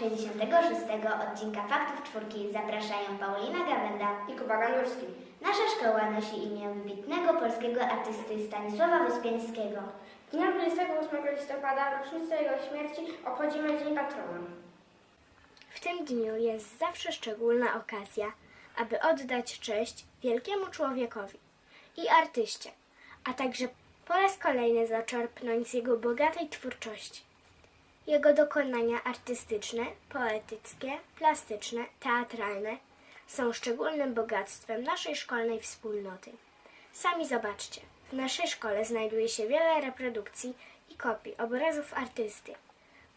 66 odcinka Faktów Czwórki zapraszają Paulina Gawenda i Kuba Gandurski. Nasza szkoła nosi imię wybitnego polskiego artysty Stanisława Wyspiańskiego. Dnia 28 listopada, w rocznicę jego śmierci, obchodzimy Dzień Patrona. W tym dniu jest zawsze szczególna okazja, aby oddać cześć wielkiemu człowiekowi i artyście, a także po raz kolejny zaczerpnąć z jego bogatej twórczości. Jego dokonania artystyczne, poetyckie, plastyczne, teatralne są szczególnym bogactwem naszej szkolnej wspólnoty. Sami zobaczcie, w naszej szkole znajduje się wiele reprodukcji i kopii obrazów artysty.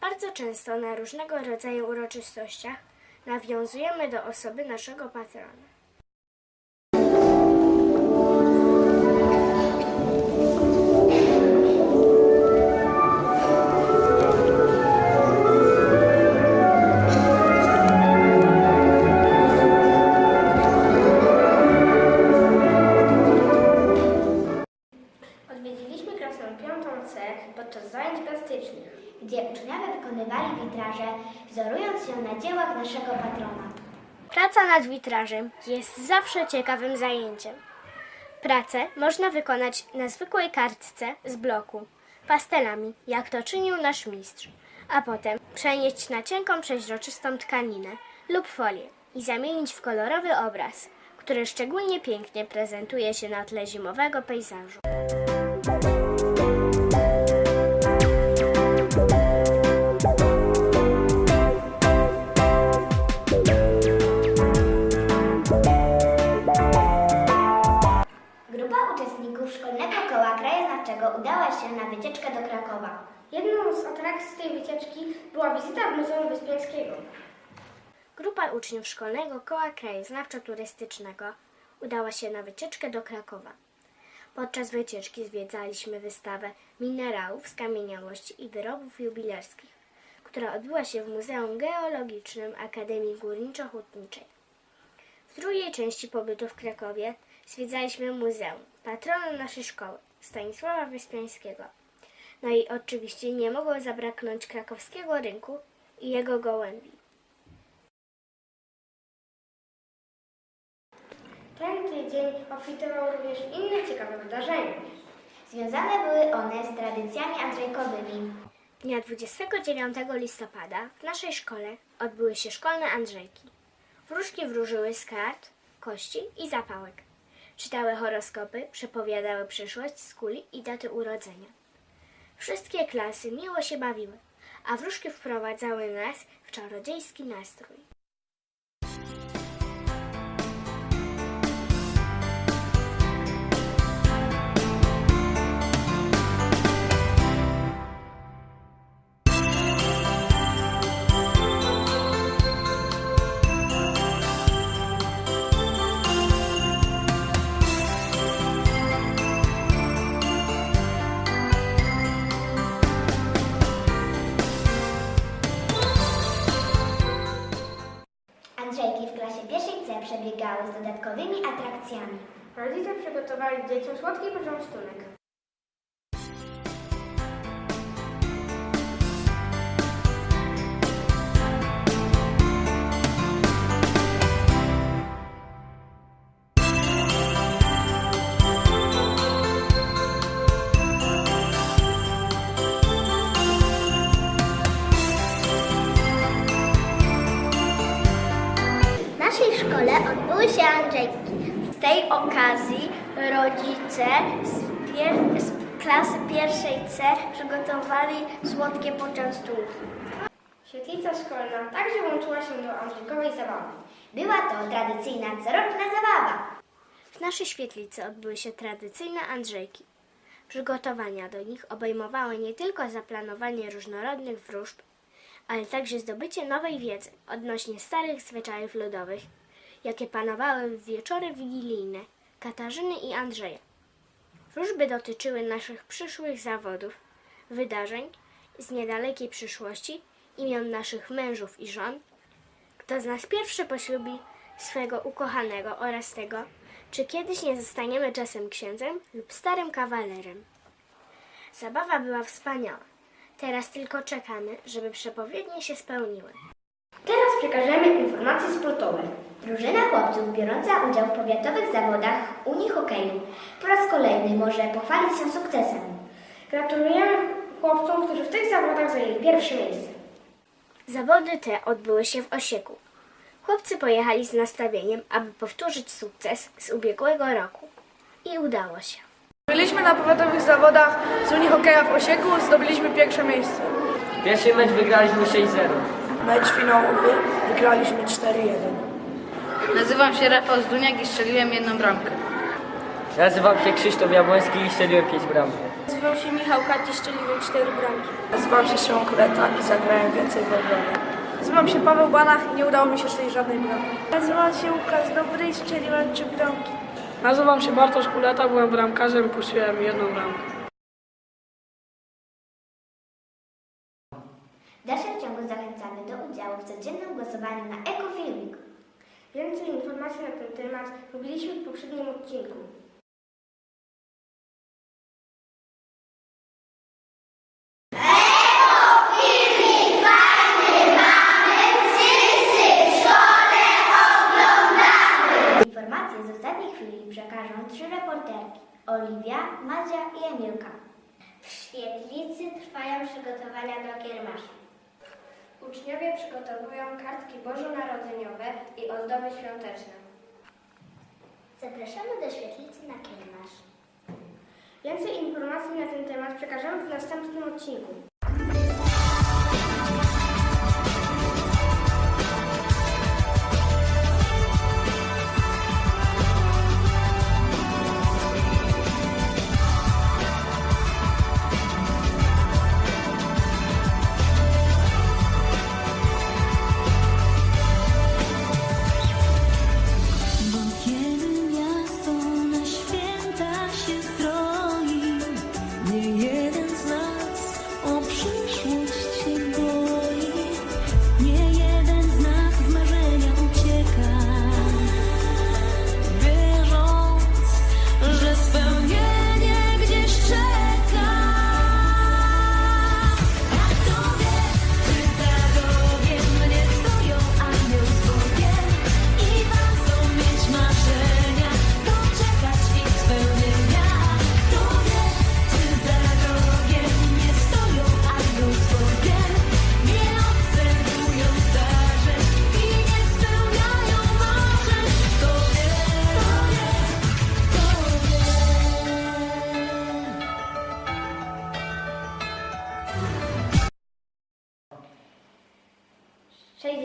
Bardzo często na różnego rodzaju uroczystościach nawiązujemy do osoby naszego patrona. Podczas zajęć plastycznych. gdzie uczniowie wykonywali witraże, wzorując się na dziełach naszego patrona. Praca nad witrażem jest zawsze ciekawym zajęciem. Pracę można wykonać na zwykłej kartce z bloku, pastelami, jak to czynił nasz mistrz, a potem przenieść na cienką, przeźroczystą tkaninę lub folię i zamienić w kolorowy obraz, który szczególnie pięknie prezentuje się na tle zimowego pejzażu. Atrakcji tej wycieczki była wizyta w Muzeum Wyspiańskiego. Grupa uczniów Szkolnego Koła Krajoznawczo-Turystycznego udała się na wycieczkę do Krakowa. Podczas wycieczki zwiedzaliśmy wystawę minerałów, skamieniałości i wyrobów jubilerskich, która odbyła się w Muzeum Geologicznym Akademii Górniczo-Hutniczej. W drugiej części pobytu w Krakowie zwiedzaliśmy muzeum, patrona naszej szkoły, Stanisława Wyspiańskiego. No i oczywiście nie mogło zabraknąć krakowskiego rynku i jego gołębi. Ten tydzień obfitował również w inne ciekawe wydarzenia. Związane były one z tradycjami andrzejkowymi. Dnia 29 listopada w naszej szkole odbyły się szkolne Andrzejki. Wróżki wróżyły z kart, kości i zapałek. Czytały horoskopy, przepowiadały przyszłość z kuli i daty urodzenia. Wszystkie klasy miło się bawiły, a wróżki wprowadzały nas w czarodziejski nastrój. Andrzejki w klasie pierwszej C przebiegały z dodatkowymi atrakcjami. Rodzice przygotowali dzieciom słodki począstunek. Szkole odbyły się Andrzejki. Z tej okazji rodzice z, pier- z klasy pierwszej C przygotowali słodkie poczęstunki. Świetlica szkolna także łączyła się do Andrzejkowej zabawy. Była to tradycyjna coroczna zabawa. W naszej świetlicy odbyły się tradycyjne Andrzejki. Przygotowania do nich obejmowały nie tylko zaplanowanie różnorodnych wróżb, ale także zdobycie nowej wiedzy odnośnie starych zwyczajów ludowych, jakie panowały w wieczory wigilijne Katarzyny i Andrzeja. Wróżby dotyczyły naszych przyszłych zawodów, wydarzeń z niedalekiej przyszłości, imion naszych mężów i żon, kto z nas pierwszy poślubi swego ukochanego oraz tego, czy kiedyś nie zostaniemy czasem księdzem lub starym kawalerem. Zabawa była wspaniała. Teraz tylko czekamy, żeby przepowiednie się spełniły. Teraz przekażemy informacje sportowe. Drużyna chłopców biorąca udział w powiatowych zawodach Unii Hokeju po raz kolejny może pochwalić się sukcesem. Gratulujemy chłopcom, którzy w tych zawodach zajęli pierwsze miejsce. Zawody te odbyły się w Osieku. Chłopcy pojechali z nastawieniem, aby powtórzyć sukces z ubiegłego roku. I udało się. Byliśmy na powiatowych zawodach z Unii Hokeja w Osieku, zdobyliśmy pierwsze miejsce. Pierwszy mecz wygraliśmy 6-0. Mecz finałowy wygraliśmy 4-1. Nazywam się Rafał Zduniak i strzeliłem jedną bramkę. Nazywam się Krzysztof Jabłoński i strzeliłem 5 bramek. Nazywam się Michał Kaci, strzeliłem 4 bramki. Nazywam się Szymon Kuleta i zagrałem więcej w obronie. Nazywam się Paweł Banach i nie udało mi się strzelić żadnej bramki. Nazywam się Łukasz Dobry i strzeliłem 3 bramki. Nazywam się Bartosz Kuleta, byłem bramkarzem, puściłem jedną bramkę. Na Ekofilmik. Więcej informacji na ten temat mówiliśmy w poprzednim odcinku. Informacje z ostatniej chwili przekażą trzy reporterki. Oliwia, Madzia i Emilka. W świetlicy trwają przygotowania do kiermaszu. Uczniowie przygotowują kartki bożonarodzeniowe i ozdoby świąteczne. Zapraszamy do świetlicy na kiermasz. Więcej informacji na ten temat przekażemy w następnym odcinku.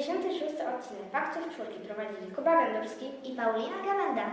66. odcinek Faktów Czwórki prowadzili Kuba Gandowski I Paulina Gawenda.